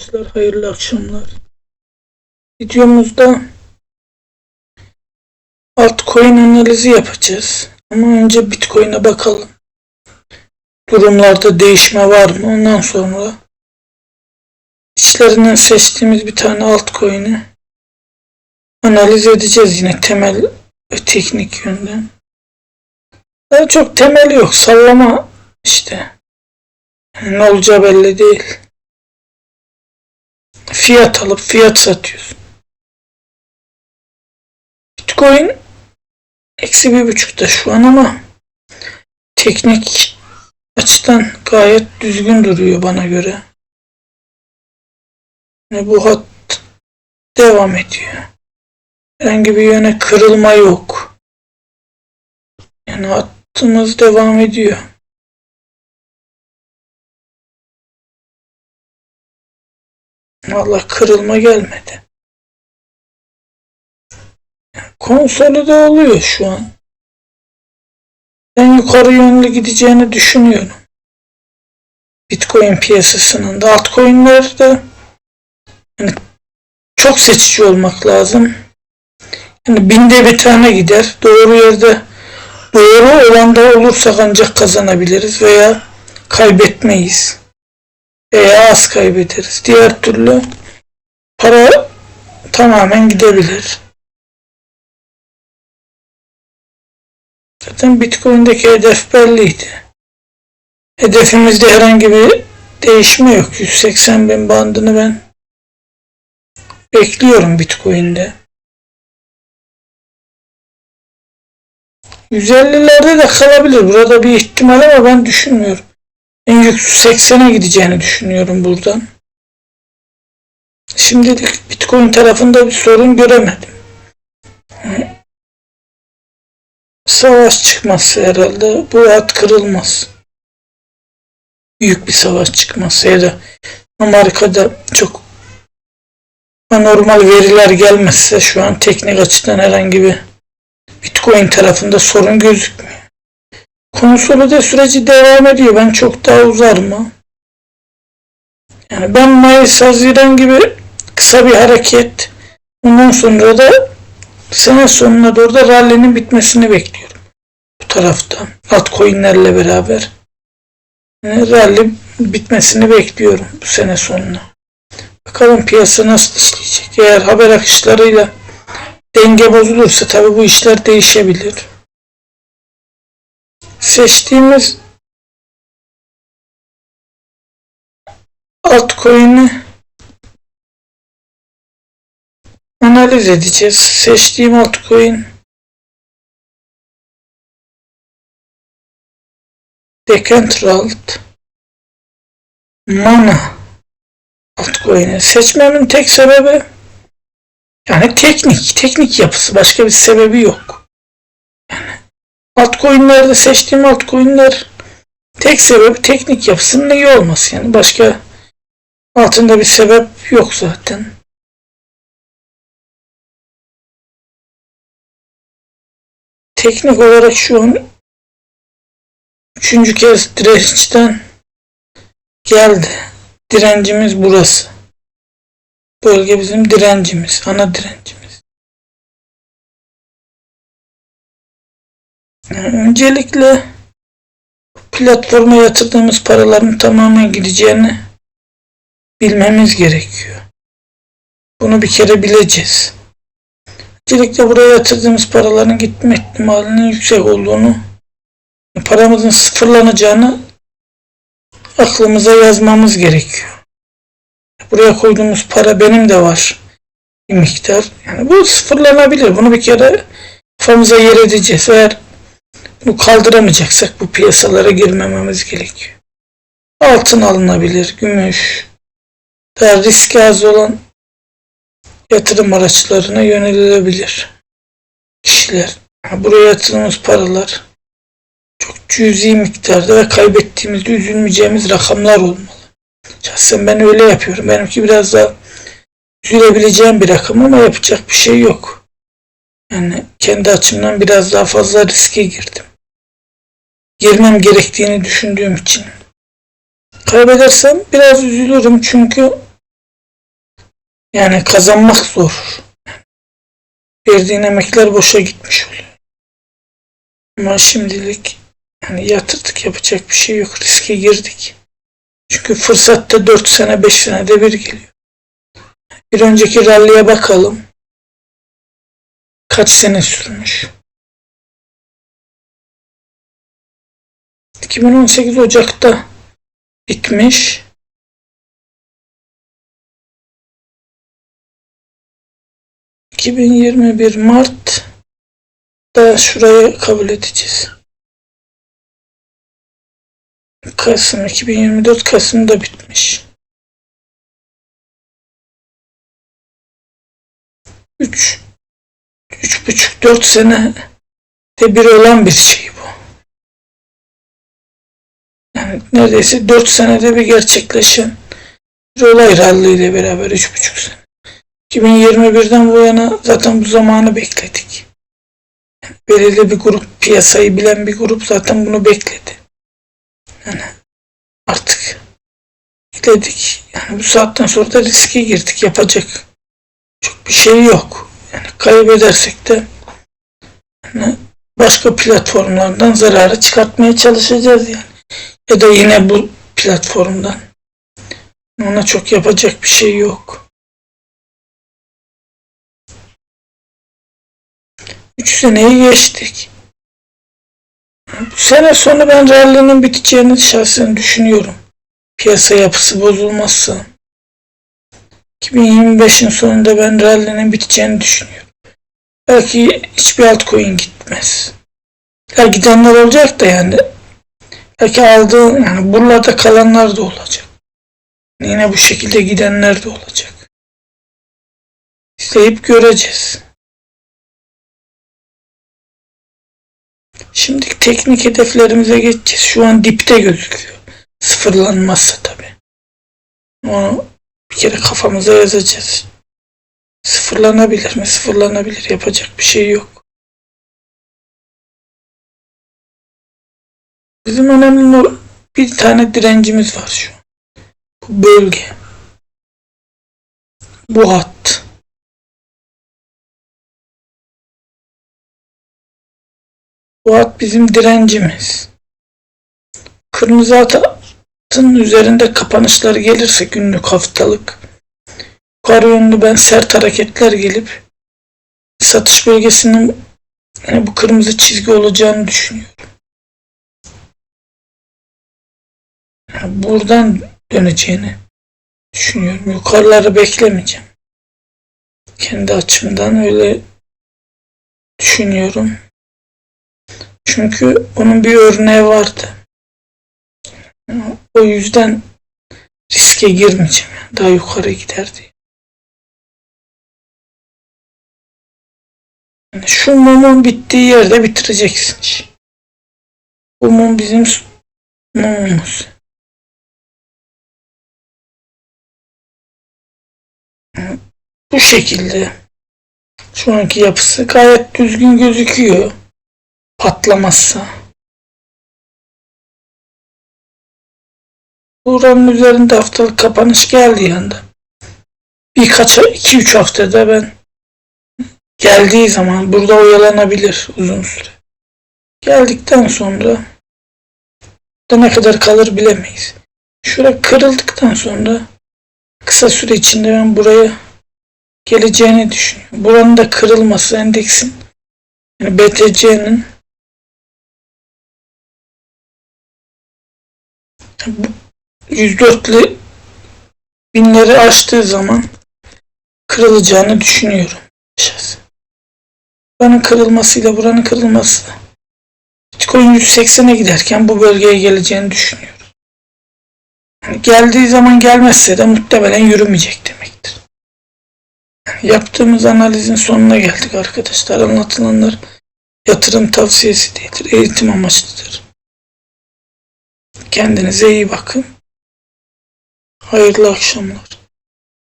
Arkadaşlar hayırlı akşamlar. Videomuzda altcoin analizi yapacağız. Ama önce Bitcoin'e bakalım. Durumlarda değişme var mı? Ondan sonra içlerinden seçtiğimiz bir tane altcoin'i analiz edeceğiz yine temel ve teknik yönden. Daha çok temeli yok. Sallama işte. Ne olacağı belli değil fiyat alıp fiyat satıyorsun. Bitcoin eksi bir buçukta şu an ama teknik açıdan gayet düzgün duruyor bana göre. Yani bu hat devam ediyor. Herhangi bir yöne kırılma yok. Yani hattımız devam ediyor. Allah kırılma gelmedi. Konsolide oluyor şu an. Ben yukarı yönlü gideceğini düşünüyorum. Bitcoin piyasasının da altcoin'lerde yani çok seçici olmak lazım. Yani binde bir tane gider. Doğru yerde doğru olanda olursak ancak kazanabiliriz veya kaybetmeyiz veya az kaybederiz. Diğer türlü para tamamen gidebilir. Zaten Bitcoin'deki hedef belliydi. Hedefimizde herhangi bir değişme yok. 180 bin bandını ben bekliyorum Bitcoin'de. 150'lerde de kalabilir. Burada bir ihtimal ama ben düşünmüyorum. En yüksek 80'e gideceğini düşünüyorum buradan. Şimdilik Bitcoin tarafında bir sorun göremedim. Savaş çıkması herhalde. Bu hat kırılmaz. Büyük bir savaş çıkması ya da Amerika'da çok anormal veriler gelmezse şu an teknik açıdan herhangi bir Bitcoin tarafında sorun gözükmüyor. Konsolide süreci devam ediyor. Ben çok daha uzar mı? Yani ben Mayıs, Haziran gibi kısa bir hareket ondan sonra da sene sonuna doğru da rally'nin bitmesini bekliyorum. Bu tarafta. Altcoin'lerle beraber. Yani rally bitmesini bekliyorum bu sene sonuna. Bakalım piyasa nasıl işleyecek. Eğer haber akışlarıyla denge bozulursa tabi bu işler değişebilir seçtiğimiz altcoin'i analiz edeceğiz. Seçtiğim altcoin Decentraland Mana altcoin'i seçmemin tek sebebi yani teknik, teknik yapısı. Başka bir sebebi yok altcoin'lerde seçtiğim altcoin'ler tek sebebi teknik yapısının iyi olması. Yani başka altında bir sebep yok zaten. Teknik olarak şu an üçüncü kez dirençten geldi. Direncimiz burası. Bölge bizim direncimiz, ana direncimiz. Öncelikle platforma yatırdığımız paraların tamamen gideceğini bilmemiz gerekiyor. Bunu bir kere bileceğiz. Öncelikle buraya yatırdığımız paraların gitme ihtimalinin yüksek olduğunu, paramızın sıfırlanacağını aklımıza yazmamız gerekiyor. Buraya koyduğumuz para benim de var bir miktar. Yani bu sıfırlanabilir. Bunu bir kere kafamıza yer edeceğiz. Eğer bu kaldıramayacaksak bu piyasalara girmememiz gerekiyor. Altın alınabilir, gümüş, daha riski az olan yatırım araçlarına yönelilebilir kişiler. Buraya yatırdığımız paralar çok cüzi miktarda ve kaybettiğimizde üzülmeyeceğimiz rakamlar olmalı. Şahsen ben öyle yapıyorum. Benimki biraz daha üzülebileceğim bir rakam ama yapacak bir şey yok. Yani kendi açımdan biraz daha fazla riske girdim girmem gerektiğini düşündüğüm için. Kaybedersem biraz üzülürüm çünkü Yani kazanmak zor. Verdiğin emekler boşa gitmiş oluyor. Ama şimdilik yani yatırdık yapacak bir şey yok. Riske girdik. Çünkü fırsatta 4 sene 5 senede bir geliyor. Bir önceki ralliye bakalım. Kaç sene sürmüş? 2018 Ocak'ta bitmiş. ...2021 Mart... ...da şuraya kabul edeceğiz. Kasım 2024 Kasım'da bitmiş. 3 üç buçuk dört sene de bir olan bir şey neredeyse dört senede bir gerçekleşen bir olay rally ile beraber üç buçuk sene. 2021'den bu yana zaten bu zamanı bekledik. Yani belirli bir grup, piyasayı bilen bir grup zaten bunu bekledi. Yani artık bekledik. Yani bu saatten sonra da riske girdik. Yapacak çok bir şey yok. Yani kaybedersek de yani başka platformlardan zararı çıkartmaya çalışacağız yani. Ya da yine bu platformdan. Ona çok yapacak bir şey yok. Üç seneyi geçtik. Bu sene sonu ben rally'nin biteceğini şahsen düşünüyorum. Piyasa yapısı bozulmazsa. 2025'in sonunda ben rally'nin biteceğini düşünüyorum. Belki hiçbir altcoin gitmez. Ya gidenler olacak da yani belki aldığı yani buralarda kalanlar da olacak. Yine bu şekilde gidenler de olacak. İzleyip göreceğiz. Şimdi teknik hedeflerimize geçeceğiz. Şu an dipte gözüküyor. Sıfırlanmazsa tabi. Onu bir kere kafamıza yazacağız. Sıfırlanabilir mi? Sıfırlanabilir. Yapacak bir şey yok. Bizim önemli bir tane direncimiz var şu. Bu bölge. Bu hat. Bu hat bizim direncimiz. Kırmızı hatın üzerinde kapanışlar gelirse günlük haftalık yukarı yönlü ben sert hareketler gelip satış bölgesinin yani bu kırmızı çizgi olacağını düşünüyorum. Yani buradan döneceğini düşünüyorum. Yukarıları beklemeyeceğim. Kendi açımdan öyle düşünüyorum. Çünkü onun bir örneği vardı. O yüzden riske girmeyeceğim. Daha yukarı gider diye. Yani şu mumun bittiği yerde bitireceksin. Bu mum bizim mumumuz. Bu şekilde şu anki yapısı gayet düzgün gözüküyor. Patlamazsa. Buranın üzerinde haftalık kapanış geldi yanda. Birkaç, iki üç haftada ben geldiği zaman burada oyalanabilir uzun süre. Geldikten sonra da ne kadar kalır bilemeyiz. Şura kırıldıktan sonra kısa süre içinde ben buraya geleceğini düşünüyorum. Buranın da kırılması endeksin yani BTC'nin bu 104'lü binleri aştığı zaman kırılacağını düşünüyorum. Buranın kırılmasıyla buranın kırılması Bitcoin 180'e giderken bu bölgeye geleceğini düşünüyorum. Geldiği zaman gelmezse de muhtemelen yürümeyecek demektir. Yaptığımız analizin sonuna geldik arkadaşlar. Anlatılanlar yatırım tavsiyesi değildir. Eğitim amaçlıdır. Kendinize iyi bakın. Hayırlı akşamlar.